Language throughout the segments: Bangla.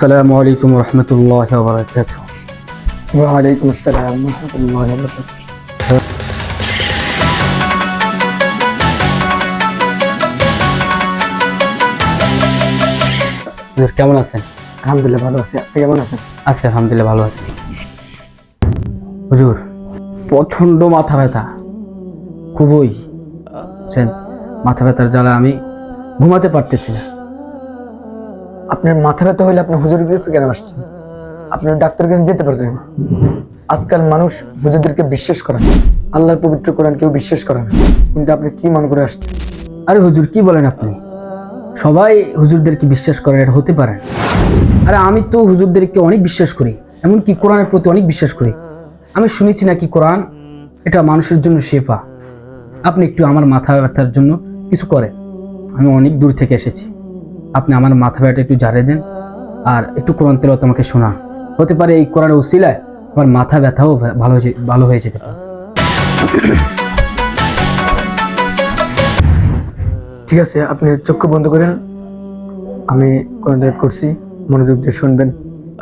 আসসালামু আলাইকুম রহমতুল্লাহ বারকাত ওয়ালাইকুম আসসালাম রহমতুল্লাহ। কেমন আছেন? আলহামদুলিল্লাহ ভালো আছি। আপনি কেমন আছেন? আছি আলহামদুলিল্লাহ ভালো আছি। হুজুর প্রচণ্ড মাথা ব্যথা। খুবই মাথা ব্যথার জ্বালা আমি ঘুমাতে পারতেছি না। আপনার মাথা ব্যথা হইলে আপনি হুজুরের কাছে কেন আসছেন? আপনার ডাক্তারের কাছে যেতে পারতেন আজকাল মানুষ হুজুরদেরকে বিশ্বাস করে না। আল্লাহর পবিত্র কোরআন কেউ বিশ্বাস করে না। কিন্তু আপনি কি মনে করে আসছেন? আরে হুজুর, কি বলেন আপনি? সবাই হুজুরদেরকে বিশ্বাস করেন এটা হতে পারে আরে আমি তো হুজুরদেরকে অনেক বিশ্বাস করি, এমনকি কোরআনের প্রতি অনেক বিশ্বাস করি। আমি শুনেছি নাকি কোরআন এটা মানুষের জন্য শেফা। আপনি একটু আমার মাথা ব্যথার জন্য কিছু করেন। আমি অনেক দূর থেকে এসেছি। আপনি আমার মাথা ব্যথা একটু ঝাড়ে দেন আর একটু কোরআন তেলত আমাকে শোনান হতে পারে এই কোরআনের উসিলায় আমার মাথা ব্যথাও ভালো হয়ে যে- ভালো হয়ে যেতে পারে ঠিক আছে আপনি চক্ষু বন্ধ করেন আমি কোরআন তেলাওয়াত করছি মনোযোগ দিয়ে শুনবেন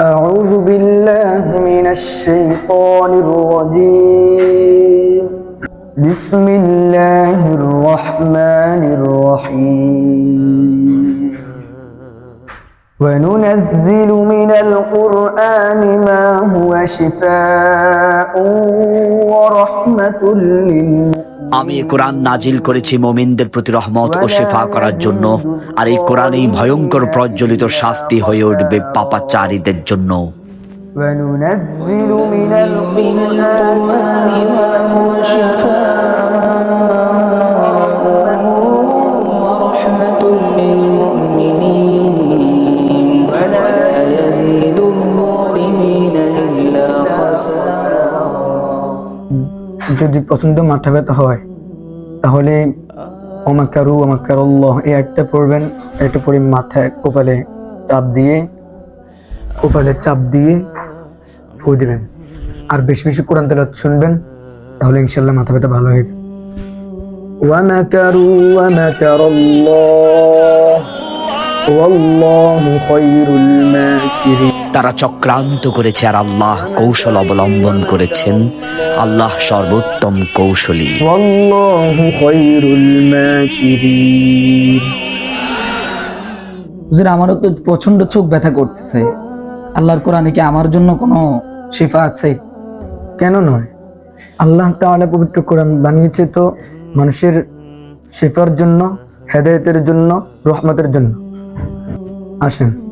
أعوذ بالله من الشيطان الرجيم بسم الله الرحمن الرحيم وننزل من القرآن ما هو شفاء ورحمة للمؤمنين আমি এই কোরআন নাজিল করেছি মোমিনদের প্রতি রহমত ও শেফা করার জন্য আর এই কোরআন এই ভয়ঙ্কর প্রজ্বলিত শাস্তি হয়ে উঠবে পাপাচারীদের জন্য وننزل من القرآن ما هو ورحمة যদি প্রচন্ড মাথা ব্যথা হয় তাহলে অমাকারু অমাকারুল্লাহ এই একটা পড়বেন একটা পরে মাথায় কপালে চাপ দিয়ে কপালে চাপ দিয়ে ফু দিবেন আর বেশি বেশি কোরআন তেলাওয়াত শুনবেন তাহলে ইনশাল্লাহ মাথা ব্যথা ভালো হয়ে যাবে ومكروا ومكر الله والله خير الماكرين তারা চক্রান্ত করেছে আর আল্লাহ কৌশল অবলম্বন করেছেন। আল্লাহ সর্বোত্তম কৌশলী। হুজুর আমারও তো প্রচণ্ড চোখ ব্যথা করতেছে। আল্লাহর কোরআনে কি আমার জন্য কোনো শিফা আছে? কেন নয়? আল্লাহ তাহলে পবিত্র কোরআন বানিয়েছে তো মানুষের শিফার জন্য হেদায়তের জন্য রহমতের জন্য। আসেন।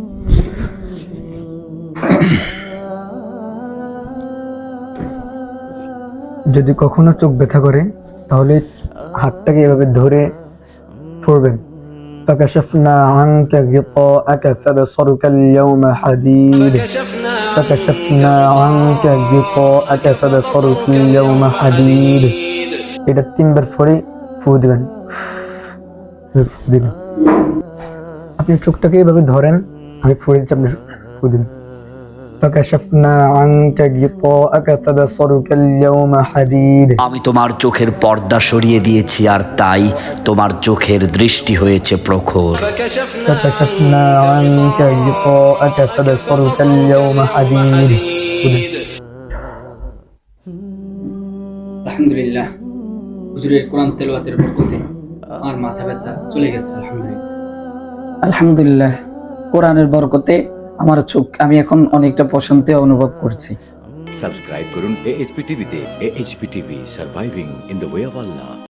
যদি কখনো চোখ ব্যথা করে তাহলে হাতটাকে এভাবে ধরে পড়বেন فكشفنا عنك غطاءك فبصرك اليوم حديد فكشفنا عنك غطاءك فبصرك اليوم حديد এটা তিনবার পরে ফু দিবেন ফু দিবেন আপনি চোখটাকে এভাবে ধরেন আমি ফুড়ে দিচ্ছি আপনি ফু দিবেন আমি তোমার চোখের পর্দা সরিয়ে দিয়েছি আর তাই তোমার চোখের দৃষ্টি হয়েছে প্রখর। আলহামদুলিল্লাহ। হুজুরের কোরআন বরকতে আমার মাথা ব্যথা চলে গেছে আলহামদুলিল্লাহ। আলহামদুলিল্লাহ কোরআনের বরকতে আমার চোখ, আমি এখন অনেকটা প্রশান্তি অনুভব করছি। সাবস্ক্রাইব করুন এএইচপি টিভিতে AHP TV surviving in the way of Allah